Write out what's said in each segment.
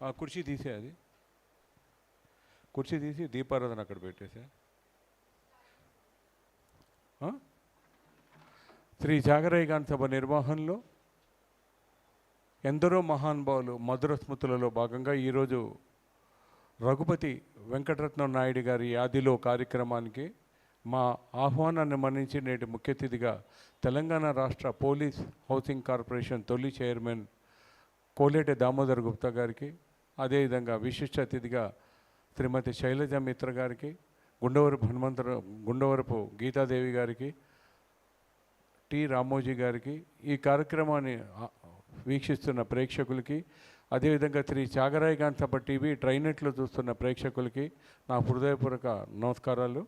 ఆ కుర్చీ తీసే అది. కుర్చీ తీసి దీపారాధన అక్కడ పెట్టేసా. శ్రీ జాగరయ్యగాన్ సభ నిర్వహణలో ఎందరో మహానుభావులు మధుర స్మృతులలో భాగంగా ఈరోజు రఘుపతి వెంకటరత్నం నాయుడు గారి యాదిలో కార్యక్రమానికి మా ఆహ్వానాన్ని మన్నించి నేటి ముఖ్య అతిథిగా తెలంగాణ రాష్ట్ర పోలీస్ హౌసింగ్ కార్పొరేషన్ తొలి చైర్మన్ కోలేటి దామోదర్ గుప్తా గారికి అదేవిధంగా విశిష్ట అతిథిగా శ్రీమతి శైలజ మిత్ర గారికి గుండవరపు హనుమంతరావు గుండవరపు గీతాదేవి గారికి టి రామోజీ గారికి ఈ కార్యక్రమాన్ని వీక్షిస్తున్న ప్రేక్షకులకి అదేవిధంగా శ్రీ చాగరాయ్ గాన్ టీవీ ట్రైనెట్లో చూస్తున్న ప్రేక్షకులకి నా హృదయపూర్వక నమస్కారాలు.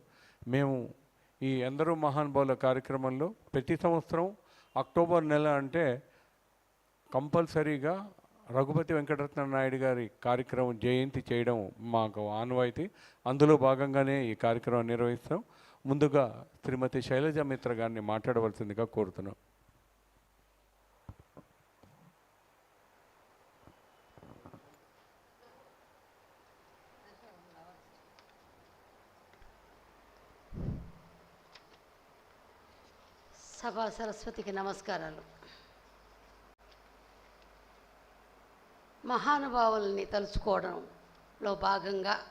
మేము ఈ ఎందరో మహానుభావుల కార్యక్రమంలో ప్రతి సంవత్సరం అక్టోబర్ నెల అంటే కంపల్సరీగా రఘుపతి వెంకటరత్న నాయుడు గారి కార్యక్రమం జయంతి చేయడం మాకు ఆనవాయితీ. అందులో భాగంగానే ఈ కార్యక్రమం నిర్వహిస్తాం ముందుగా శ్రీమతి శైలజ మిత్ర గారిని మాట్లాడవలసిందిగా కోరుతున్నాం. సభా సరస్వతికి నమస్కారాలు. మహానుభావుల్ని తలుచుకోవడంలో భాగంగా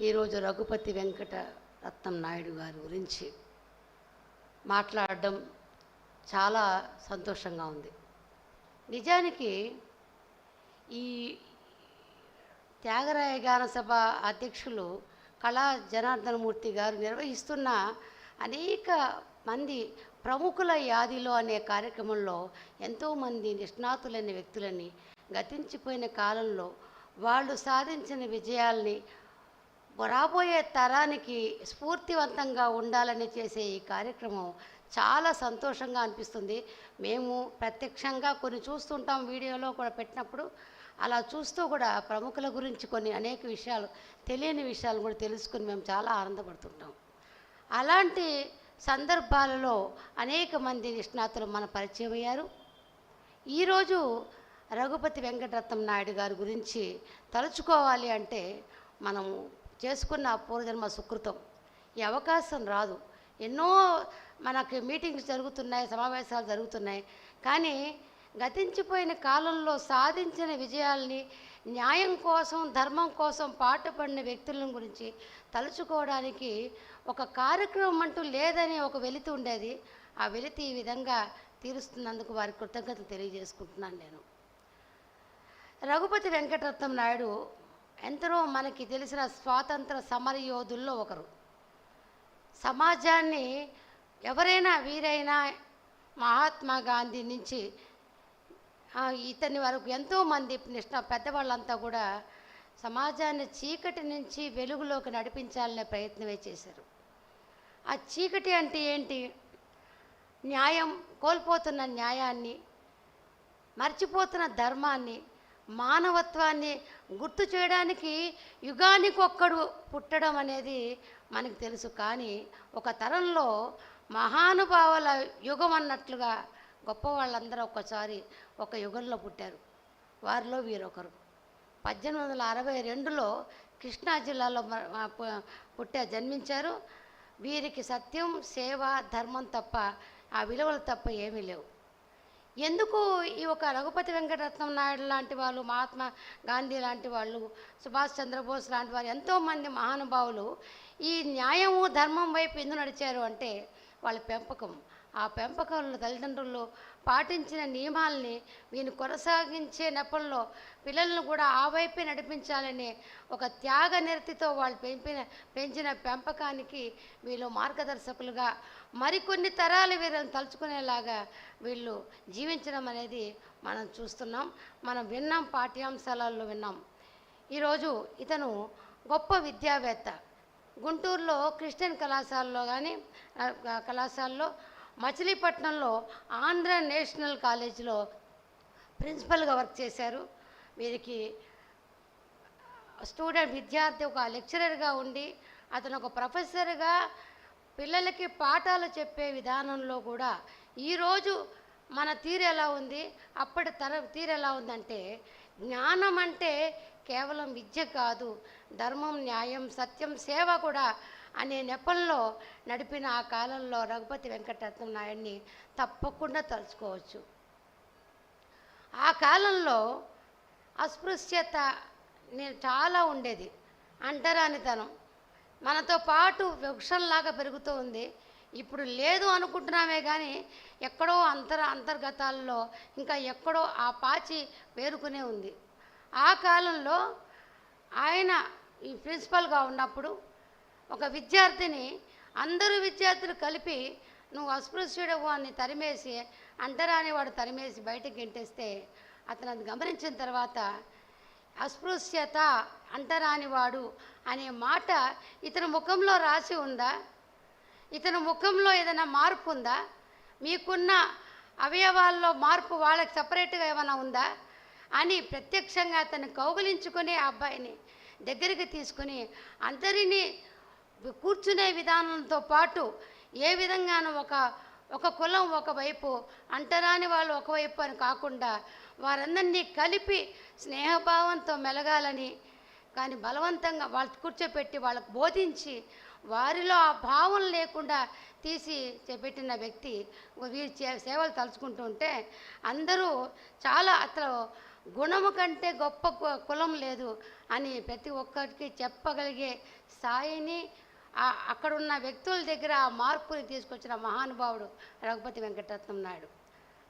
ఈరోజు రఘుపతి వెంకట రత్నం నాయుడు గారి గురించి మాట్లాడడం చాలా సంతోషంగా ఉంది. నిజానికి ఈ త్యాగరాయ గాన సభ అధ్యక్షులు కళా జనార్దనమూర్తి గారు నిర్వహిస్తున్న అనేక మంది ప్రముఖుల యాదిలో అనే కార్యక్రమంలో ఎంతోమంది నిష్ణాతులైన వ్యక్తులని గతించిపోయిన కాలంలో వాళ్ళు సాధించిన విజయాల్ని రాబోయే తరానికి స్ఫూర్తివంతంగా ఉండాలని చేసే ఈ కార్యక్రమం చాలా సంతోషంగా అనిపిస్తుంది. మేము ప్రత్యక్షంగా కొన్ని చూస్తుంటాం వీడియోలో కూడా పెట్టినప్పుడు. అలా చూస్తూ కూడా ప్రముఖుల గురించి కొన్ని అనేక విషయాలు తెలియని విషయాలు కూడా తెలుసుకుని మేము చాలా ఆనందపడుతుంటాం. అలాంటి సందర్భాలలో అనేక మంది నిష్ణాతులు మన పరిచయం అయ్యారు. ఈరోజు రఘుపతి వెంకటరత్నం నాయుడు గారి గురించి తలుచుకోవాలి అంటే మనము చేసుకున్న పూర్వజన్మ సుకృతం. ఈ అవకాశం రాదు. ఎన్నో మనకి మీటింగ్స్ జరుగుతున్నాయి సమావేశాలు జరుగుతున్నాయి. కానీ గతించిపోయిన కాలంలో సాధించిన విజయాల్ని న్యాయం కోసం ధర్మం కోసం పాటుపడిన వ్యక్తులను గురించి తలుచుకోవడానికి ఒక కార్యక్రమం అంటూ లేదని ఒక వెలితి ఉండేది. ఆ వెలితి ఈ విధంగా తీరుస్తున్నందుకు వారి కృతజ్ఞతలు తెలియజేసుకుంటున్నాను నేను. రఘుపతి వెంకటరత్నం నాయుడు ఎంతరో మనకి తెలిసిన స్వాతంత్ర సమర యోధుల్లో ఒకరు. సమాజాన్ని ఎవరైనా వీరైనా మహాత్మా గాంధీ నుంచి ఇతని వరకు ఎంతోమంది నిష్ణ పెద్దవాళ్ళంతా కూడా సమాజాన్ని చీకటి నుంచి వెలుగులోకి నడిపించాలనే ప్రయత్నమే చేశారు. ఆ చీకటి అంటే ఏంటి? న్యాయం కోల్పోతున్న న్యాయాన్ని మర్చిపోతున్న ధర్మాన్ని మానవత్వాన్ని గుర్తు చేయడానికి యుగానికి ఒక్కడు పుట్టడం అనేది మనకు తెలుసు. కానీ ఒక తరంలో మహానుభావుల యుగం అన్నట్లుగా గొప్ప వాళ్ళందరూ ఒక్కసారి ఒక యుగంలో పుట్టారు. వారిలో వీరొకరు. పద్దెనిమిది వందల అరవై రెండులో కృష్ణా జిల్లాలో మ- పుట్టే జన్మించారు. వీరికి సత్యం సేవ ధర్మం తప్ప ఆ విలువలు తప్ప ఏమీ లేవు. ఎందుకు ఈ ఒక రఘుపతి వెంకటరత్నం నాయుడు లాంటి వాళ్ళు మహాత్మా గాంధీ లాంటి వాళ్ళు సుభాష్ చంద్రబోస్ లాంటి వారు ఎంతోమంది మహానుభావులు ఈ న్యాయము ధర్మం వైపు ఎందుకు నడిచారు అంటే వాళ్ళ పెంపకం. ఆ పెంపకంలో తల్లిదండ్రులు పాటించిన నియమాల్ని వీని కొనసాగించే నెపంలో పిల్లలను కూడా ఆ వైపే నడిపించాలనే ఒక త్యాగ నిరతితో వాళ్ళు పెంపిన పెంచిన పెంపకానికి వీళ్ళు మార్గదర్శకులుగా మరికొన్ని తరాలు వీళ్ళని తలుచుకునేలాగా వీళ్ళు జీవించడం అనేది మనం చూస్తున్నాం. మనం విన్నాం పాఠ్యాంశాలలో విన్నాం. ఈరోజు ఇతను గొప్ప విద్యావేత్త. గుంటూరులో క్రిస్టియన్ కళాశాలలో కానీ కళాశాలలో మచిలీపట్నంలో ఆంధ్ర నేషనల్ కాలేజీలో ప్రిన్సిపల్గా వర్క్ చేశారు. వీరికి స్టూడెంట్ విద్యార్థి ఒక లెక్చరర్గా ఉండి అతను ఒక ప్రొఫెసర్గా పిల్లలకి పాఠాలు చెప్పే విధానంలో కూడా ఈరోజు మన తీరు ఎలా ఉంది అప్పటి తర తీరు ఎలా ఉందంటే జ్ఞానం అంటే కేవలం విద్య కాదు ధర్మం న్యాయం సత్యం సేవ కూడా అనే నెపంలో నడిపిన ఆ కాలంలో రఘుపతి వెంకటరత్నం నాయుడిని తప్పకుండా తలుచుకోవచ్చు. ఆ కాలంలో అస్పృశ్యత నేను చాలా ఉండేది. అంటరానితనం. మనతో పాటు వృక్షంలాగా పెరుగుతూ ఉంది. ఇప్పుడు లేదు అనుకుంటున్నామే కానీ ఎక్కడో అంతర అంతర్గతాల్లో ఇంకా ఎక్కడో ఆ పాచి పేరుకునే ఉంది. ఆ కాలంలో ఆయన ఈ ప్రిన్సిపల్గా ఉన్నప్పుడు ఒక విద్యార్థిని అందరూ విద్యార్థులు కలిపి నువ్వు అస్పృశ్యుడవు అని తరిమేసి అంటరాని వాడు తరిమేసి బయటకు గెంటేస్తే అతను అది గమనించిన తర్వాత అస్పృశ్యత అంటరానివాడు అనే మాట ఇతని ముఖంలో రాసి ఉందా? ఇతని ముఖంలో ఏదైనా మార్పు ఉందా? మీకున్న అవయవాల్లో మార్పు వాళ్ళకి సపరేట్గా ఏమైనా ఉందా? అని ప్రత్యక్షంగా అతను కౌగులించుకునే అబ్బాయిని దగ్గరికి తీసుకుని అందరినీ కూర్చునే విధానంతో పాటు ఏ విధంగానూ ఒక ఒక కులం ఒకవైపు అంటరాని వాళ్ళు ఒకవైపు అని కాకుండా వారందరినీ కలిపి స్నేహభావంతో మెలగాలని కానీ బలవంతంగా వాళ్ళు కూర్చోపెట్టి వాళ్ళకు బోధించి వారిలో ఆ భావం లేకుండా తీసి చేపెట్టిన వ్యక్తి వీరి చే- సేవలు తలుచుకుంటూ ఉంటే అందరూ చాలా అతను గుణము కంటే గొప్ప కులం లేదు అని ప్రతి ఒక్కరికి చెప్పగలిగే స్థాయిని అక్కడున్న వ్యక్తుల దగ్గర ఆ మార్పుని తీసుకొచ్చిన మహానుభావుడు రఘుపతి వెంకటరత్నం నాయుడు.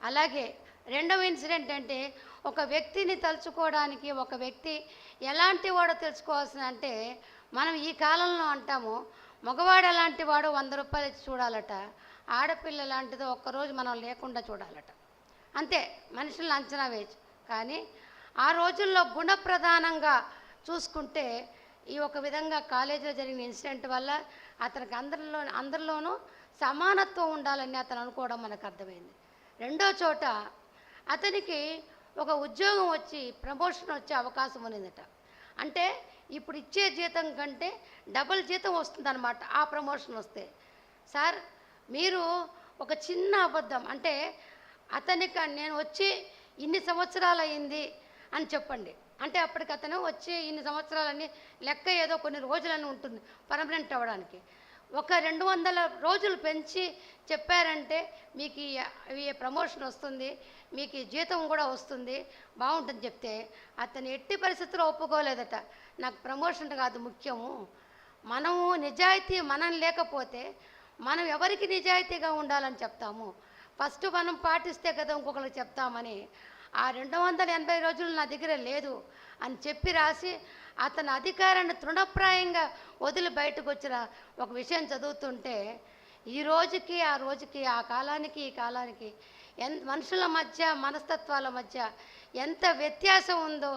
అలాగే రెండవ ఇన్సిడెంట్ అంటే ఒక వ్యక్తిని తలుచుకోవడానికి ఒక వ్యక్తి ఎలాంటి వాడో తెలుసుకోవాల్సిన అంటే మనం ఈ కాలంలో అంటాము మగవాడు ఎలాంటి వాడో వంద రూపాయలు ఇచ్చి చూడాలట ఆడపిల్ల లాంటిదో ఒక్కరోజు మనం లేకుండా చూడాలట. అంతే మనుషులను అంచనా వేయచ్చు. కానీ ఆ రోజుల్లో గుణప్రధానంగా చూసుకుంటే ఈ ఒక విధంగా కాలేజీలో జరిగిన ఇన్సిడెంట్ వల్ల అతనికి అందరిలో అందరిలోనూ సమానత్వం ఉండాలని అతను అనుకోవడం మనకు అర్థమైంది. రెండో చోట అతనికి ఒక ఉద్యోగం వచ్చి ప్రమోషన్ వచ్చే అవకాశం ఉన్నదట. అంటే ఇప్పుడు ఇచ్చే జీతం కంటే డబుల్ జీతం వస్తుందన్నమాట ఆ ప్రమోషన్ వస్తే. సార్ మీరు ఒక చిన్న అబద్ధం అంటే అతనికి నేను వచ్చి ఇన్ని సంవత్సరాలు అయింది అని చెప్పండి. అంటే అప్పటికి అతను వచ్చి ఇన్ని సంవత్సరాలని లెక్క ఏదో కొన్ని రోజులని ఉంటుంది పర్మనెంట్ అవ్వడానికి. ఒక రెండు వందల రోజులు పెంచి చెప్పారంటే మీకు ఈ ప్రమోషన్ వస్తుంది మీకు జీతం కూడా వస్తుంది బాగుంటుంది చెప్తే. అతను ఎట్టి పరిస్థితుల్లో ఒప్పుకోలేదట. నాకు ప్రమోషన్ కాదు ముఖ్యము. మనము నిజాయితీ మనం లేకపోతే మనం ఎవరికి నిజాయితీగా ఉండాలని చెప్తాము? ఫస్ట్ మనం పాటిస్తే కదా ఇంకొకరికి చెప్తామని. ఆ రెండు వందల ఎనభై రోజులు నా దగ్గర లేదు అని చెప్పి రాసి అతని అధికారాన్ని తృణప్రాయంగా వదిలి బయటకు వచ్చిన ఒక విషయం చదువుతుంటే ఈ రోజుకి ఆ రోజుకి ఆ కాలానికి ఈ కాలానికి ఎంత మనుషుల మధ్య మనస్తత్వాల మధ్య ఎంత వ్యత్యాసం ఉందో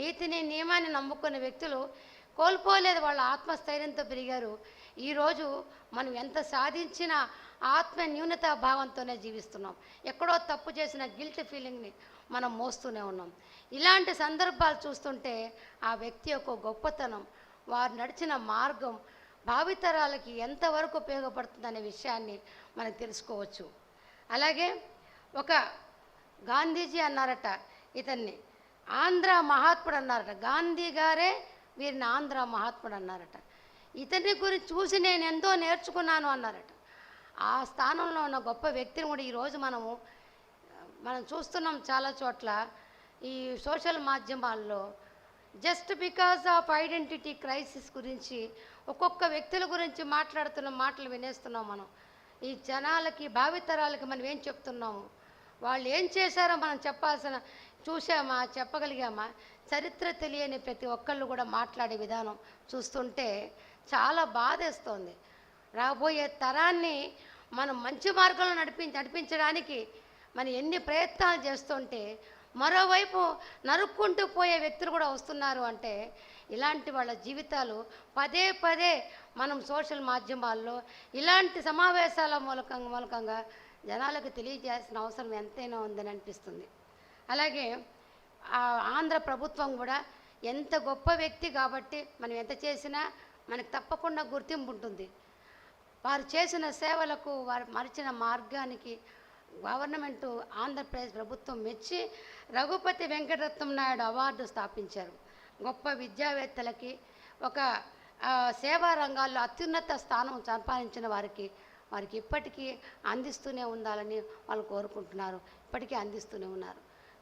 నీతిని నియమాన్ని నమ్ముకున్న వ్యక్తులు కోల్పోలేదు వాళ్ళ ఆత్మస్థైర్యంతో పెరిగారు. ఈరోజు మనం ఎంత సాధించినా ఆత్మ న్యూనతా భావంతోనే జీవిస్తున్నాం. ఎక్కడో తప్పు చేసిన గిల్ట్ ఫీలింగ్ని మనం మోస్తూనే ఉన్నాం. ఇలాంటి సందర్భాలు చూస్తుంటే ఆ వ్యక్తి యొక్క గొప్పతనం వారు నడిచిన మార్గం భావితరాలకి ఎంతవరకు ఉపయోగపడుతుందనే విషయాన్ని మనకు తెలుసుకోవచ్చు. అలాగే ఒక గాంధీజీ అన్నారట ఇతన్ని ఆంధ్ర మహాత్ముడు అన్నారట గాంధీ గారే వీరిని ఆంధ్ర మహాత్ముడు అన్నారట. ఇతని గురించి చూసి నేను ఎంతో నేర్చుకున్నాను అన్నారట. ఆ స్థానంలో ఉన్న గొప్ప వ్యక్తిని కూడా ఈరోజు మనము మనం చూస్తున్నాం చాలా చోట్ల ఈ సోషల్ మాధ్యమాల్లో. Just because of identity crisis గురించి ఒక్కొక్క వ్యక్తుల గురించి మాట్లాడుతున్న మాటలు వినేస్తున్నాం మనం. ఈ జనాలకి భావితరాలకి మనం ఏం చెప్తున్నాము? వాళ్ళు ఏం చేశారో మనం చెప్పాల్సిన చూసామా చెప్పగలిగామా? చరిత్ర తెలియని ప్రతి ఒక్కళ్ళు కూడా మాట్లాడే విధానం చూస్తుంటే చాలా బాధేస్తోంది. రాబోయే తరాన్ని మనం మంచి మార్గంలో నడిపి నడిపించడానికి మనం ఎన్ని ప్రయత్నాలు చేస్తుంటే మరోవైపు నరుక్కుంటూ పోయే వ్యక్తులు కూడా వస్తున్నారు అంటే ఇలాంటి వాళ్ళ జీవితాలు పదే పదే మనం సోషల్ మాధ్యమాల్లో ఇలాంటి సమావేశాల మూలకంగా మూలకంగా జనాలకు తెలియజేయాల్సిన అవసరం ఎంతైనా ఉందని అనిపిస్తుంది. అలాగే ఆంధ్ర ప్రభుత్వం కూడా ఎంత గొప్ప వ్యక్తి కాబట్టి మనం ఎంత చేసినా మనకు తప్పకుండా గుర్తింపు ఉంటుంది. వారు చేసిన సేవలకు వారు మరిచిన మార్గానికి గవర్నమెంట్ ఆంధ్రప్రదేశ్ ప్రభుత్వం మెచ్చి రఘుపతి వెంకటరత్నం నాయుడు అవార్డు స్థాపించారు. గొప్ప విద్యావేత్తలకి ఒక సేవా రంగాల్లో అత్యున్నత స్థానం సంపాదించిన వారికి వారికి ఇప్పటికీ అందిస్తూనే ఉండాలని వాళ్ళు కోరుకుంటున్నారు. ఇప్పటికీ అందిస్తూనే ఉన్నారు.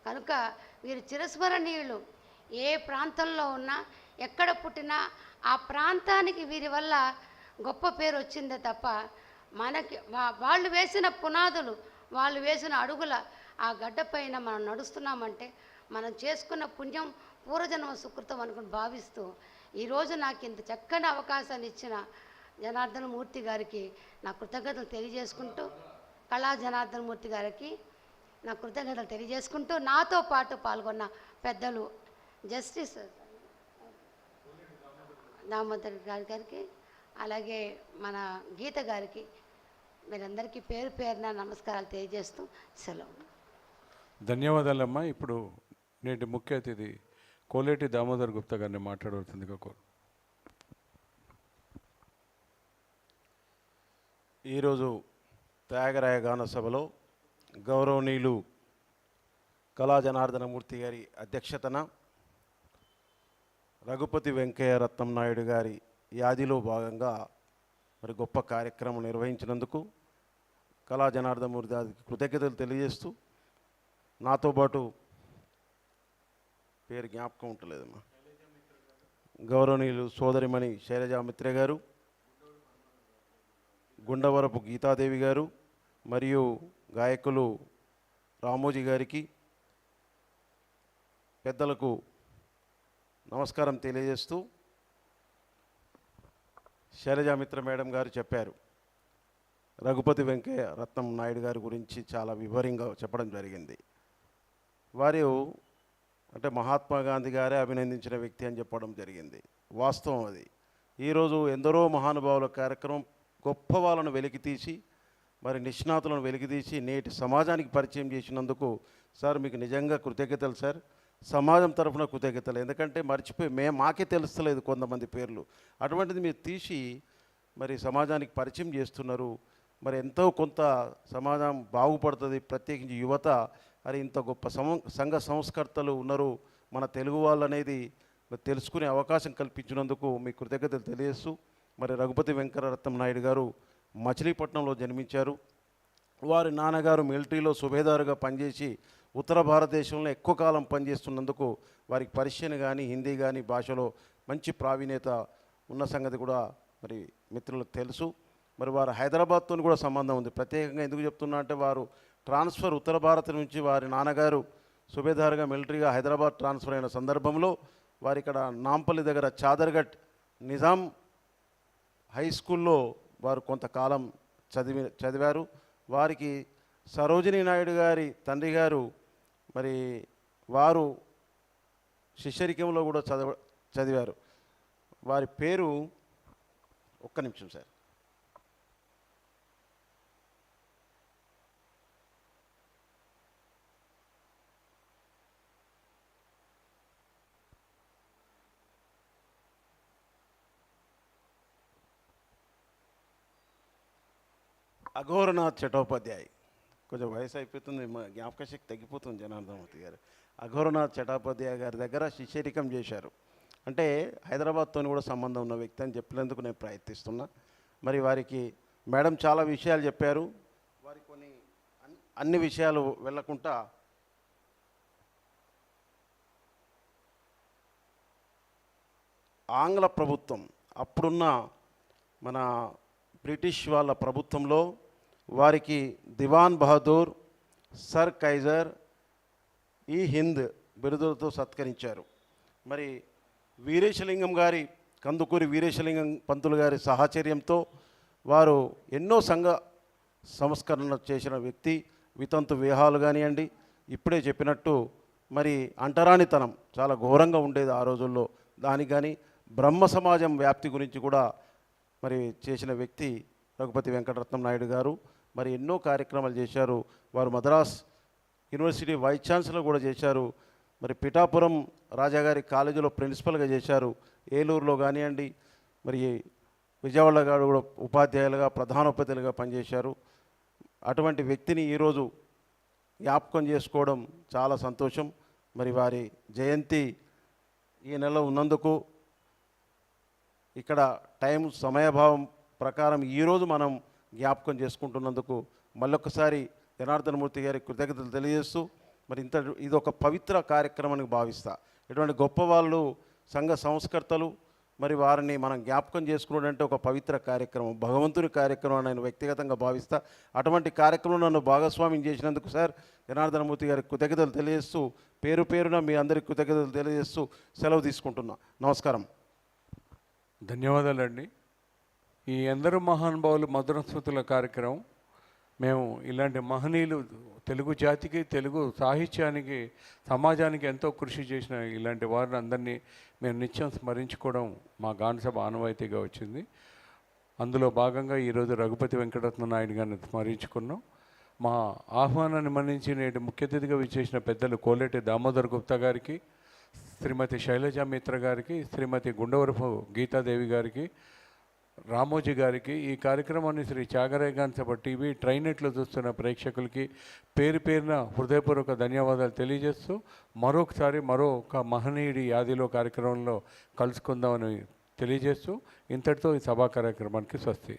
కనుక వీరు చిరస్మరణీయులు. ఏ ప్రాంతంలో ఉన్నా ఎక్కడ పుట్టినా ఆ ప్రాంతానికి వీరి వల్ల గొప్ప పేరు వచ్చిందే తప్ప మనకి వా- వాళ్ళు వేసిన పునాదులు వాళ్ళు వేసిన అడుగుల ఆ గడ్డపైన మనం నడుస్తున్నామంటే మనం చేసుకున్న పుణ్యం పూర్వజన్మ సుకృతం అనుకుని భావిస్తూ ఈరోజు నాకు ఇంత చక్కని అవకాశాన్ని ఇచ్చిన జనార్దన మూర్తి గారికి నా కృతజ్ఞతలు తెలియజేసుకుంటూ కళా జనార్దన మూర్తి గారికి నా కృతజ్ఞతలు తెలియజేసుకుంటూ నాతో పాటు పాల్గొన్న పెద్దలు జస్టిస్ దామోదర్ గారి గారికి అలాగే మన గీత గారికి మీరందరికీ పేరు పేరున నమస్కారాలు తెలియజేస్తూ సెలవు. ధన్యవాదాలమ్మా. ఇప్పుడు నేటి ముఖ్య అతిథి కోలేటి దామోదర్ గుప్తా గారిని మాట్లాడవలసిందిగా కోరు. ఈరోజు త్యాగరాయ గాన సభలో గౌరవనీయులు కళా జనార్దనమూర్తి గారి అధ్యక్షతన రఘుపతి వెంకయ్య రత్నం నాయుడు గారి యాదిలో భాగంగా మరి గొప్ప కార్యక్రమం నిర్వహించినందుకు కళా జనార్దనమూర్తి గారికి కృతజ్ఞతలు తెలియజేస్తూ నాతో పాటు పేరు జ్ఞాపకం ఉంటలేదమ్మా. గౌరవనీయులు సోదరిమణి శైలజా మిత్రే గారు గుండవరపు గీతాదేవి గారు మరియు గాయకులు రామోజీ గారికి పెద్దలకు నమస్కారం తెలియజేస్తూ శైలజామిత్ర మేడం గారు చెప్పారు. రఘుపతి వెంకయ్య రత్నం నాయుడు గారి గురించి చాలా వివరంగా చెప్పడం జరిగింది. వారు అంటే మహాత్మా గాంధీ గారే అభినందించిన వ్యక్తి అని చెప్పడం జరిగింది. వాస్తవం అది. ఈరోజు ఎందరో మహానుభావుల కార్యక్రమం గొప్ప వాళ్ళను వెలికితీసి మరి నిష్ణాతులను వెలికితీసి నేటి సమాజానికి పరిచయం చేసినందుకు సార్ మీకు నిజంగా కృతజ్ఞతలు సార్. సమాజం తరఫున కృతజ్ఞతలు. ఎందుకంటే మర్చిపోయి మే మాకే తెలుస్తలేదు కొంతమంది పేర్లు. అటువంటిది మీరు తీసి మరి సమాజానికి పరిచయం చేస్తున్నారు. మరి ఎంతో కొంత సమాజం బాగుపడుతుంది. ప్రత్యేకించి యువత మరి ఇంత గొప్ప సంఘ సంస్కర్తలు ఉన్నారు. మన తెలుగు వాళ్ళు అనేది తెలుసుకునే అవకాశం కల్పించినందుకు మీ కృతజ్ఞతలు తెలియజేస్తూ మరి రఘుపతి వెంకటరత్నం నాయుడు గారు మచిలీపట్నంలో జన్మించారు. వారి నాన్నగారు మిలిటరీలో సుబేదారుగా పనిచేసి ఉత్తర భారతదేశంలో ఎక్కువ కాలం పనిచేస్తున్నందుకు వారికి పర్షియన్ కానీ హిందీ కానీ భాషలో మంచి ప్రావీణ్యత ఉన్న సంగతి కూడా మరి మిత్రులకు తెలుసు. మరి వారు హైదరాబాద్తో కూడా సంబంధం ఉంది. ప్రత్యేకంగా ఎందుకు చెప్తున్నా అంటే వారు ట్రాన్స్ఫర్ ఉత్తర భారత్ నుంచి వారి నాన్నగారు సుబేదారుగా మిలిటరీగా హైదరాబాద్ ట్రాన్స్ఫర్ అయిన సందర్భంలో వారు ఇక్కడ నాంపల్లి దగ్గర చాదర్ఘట్ నిజాం హై స్కూల్లో వారు కొంతకాలం చదివి చదివారు. వారికి సరోజిని నాయుడు గారి తండ్రి గారు మరి వారు శిష్యరికంలో కూడా చదవ చదివారు. వారి పేరు ఒక్క నిమిషం సార్. అఘోరనాథ్ చటోపాధ్యాయ్. కొంచెం వయసు అయిపోతుంది జ్ఞాపక శక్తి తగ్గిపోతుంది జనార్దమూర్తి గారు. అఘోరనాథ్ చటోపాధ్యాయ గారి దగ్గర శిష్యరికం చేశారు. అంటే హైదరాబాద్తో కూడా సంబంధం ఉన్న వ్యక్తి అని చెప్పినందుకు నేను ప్రయత్నిస్తున్నా. మరి వారికి మేడం చాలా విషయాలు చెప్పారు. వారి కొన్ని అన్ని విషయాలు వెళ్ళకుండా ఆంగ్ల ప్రభుత్వం అప్పుడున్న మన బ్రిటిష్ వాళ్ళ ప్రభుత్వంలో వారికి దివాన్ బహదూర్ సర్ కైజర్ ఈ హింద్ బిరుదులతో సత్కరించారు. మరి వీరేశలింగం గారి కందుకూరి వీరేశలింగం పంతులు గారి సాహచర్యంతో వారు ఎన్నో సంఘ సంస్కరణ చేసిన వ్యక్తి వితంతు విహాలు కానివ్వండి ఇప్పుడే చెప్పినట్టు మరి అంటరానితనం చాలా ఘోరంగా ఉండేది ఆ రోజుల్లో. దానికి కానీ బ్రహ్మ సమాజం వ్యాప్తి గురించి కూడా మరి చేసిన వ్యక్తి రఘుపతి వెంకటరత్నం నాయుడు గారు మరి ఎన్నో కార్యక్రమాలు చేశారు. వారు మద్రాస్ యూనివర్సిటీ వైస్ ఛాన్సలర్ కూడా చేశారు. మరి పిఠాపురం రాజాగారి కాలేజీలో ప్రిన్సిపల్గా చేశారు. ఏలూరులో కానివ్వండి మరి విజయవాడ గారు కూడా ఉపాధ్యాయులుగా ప్రధానోపాధ్యాయులుగా పనిచేశారు. అటువంటి వ్యక్తిని ఈరోజు జ్ఞాపకం చేసుకోవడం చాలా సంతోషం. మరి వారి జయంతి ఈ నెల ఉన్నందుకు ఇక్కడ టైం సమయభావం ప్రకారం ఈరోజు మనం జ్ఞాపకం చేసుకుంటున్నందుకు మళ్ళొకసారి జనార్దనమూర్తి గారి కృతజ్ఞతలు తెలియజేస్తూ మరి ఇంత ఇది ఒక పవిత్ర కార్యక్రమానికి భావిస్తా. ఇటువంటి గొప్ప వాళ్ళు సంఘ సంస్కర్తలు మరి వారిని మనం జ్ఞాపకం చేసుకోవడం అంటే ఒక పవిత్ర కార్యక్రమం భగవంతుని కార్యక్రమం నేను వ్యక్తిగతంగా భావిస్తా. అటువంటి కార్యక్రమం నన్ను భాగస్వామ్యం చేసినందుకు సార్ జనార్దనమూర్తి గారికి కృతజ్ఞతలు తెలియజేస్తూ పేరు పేరున మీ అందరికి కృతజ్ఞతలు తెలియజేస్తూ సెలవు తీసుకుంటున్నా. నమస్కారం. ధన్యవాదాలండి. ఈ ఎందరు మహానుభావులు మధుర స్మృతుల కార్యక్రమం మేము ఇలాంటి మహనీయులు తెలుగు జాతికి తెలుగు సాహిత్యానికి సమాజానికి ఎంతో కృషి చేసిన ఇలాంటి వారిని అందరినీ మేము నిత్యం స్మరించుకోవడం మా గానసభ ఆనవాయితీగా వచ్చింది. అందులో భాగంగా ఈరోజు రఘుపతి వెంకటరత్న నాయుడు గారిని స్మరించుకున్నాం. మా ఆహ్వానాన్ని మన్నించి నేటి ముఖ్య అతిథిగా విచ్చేసిన పెద్దలు కోలేటి దామోదర్ గుప్తా గారికి శ్రీమతి శైలజ మిత్ర గారికి శ్రీమతి గుండవరపు గీతాదేవి గారికి రామోజీ గారికి ఈ కార్యక్రమాన్ని శ్రీ త్యాగరేగాన్ సభ టీవీ ట్రైనెట్లో చూస్తున్న ప్రేక్షకులకి పేరు పేరున హృదయపూర్వక ధన్యవాదాలు తెలియజేస్తూ మరొకసారి మరొక మహనీయుడి యాదిలో కార్యక్రమంలో కలుసుకుందామని తెలియజేస్తూ ఇంతటితో ఈ సభా కార్యక్రమానికి స్వస్తి.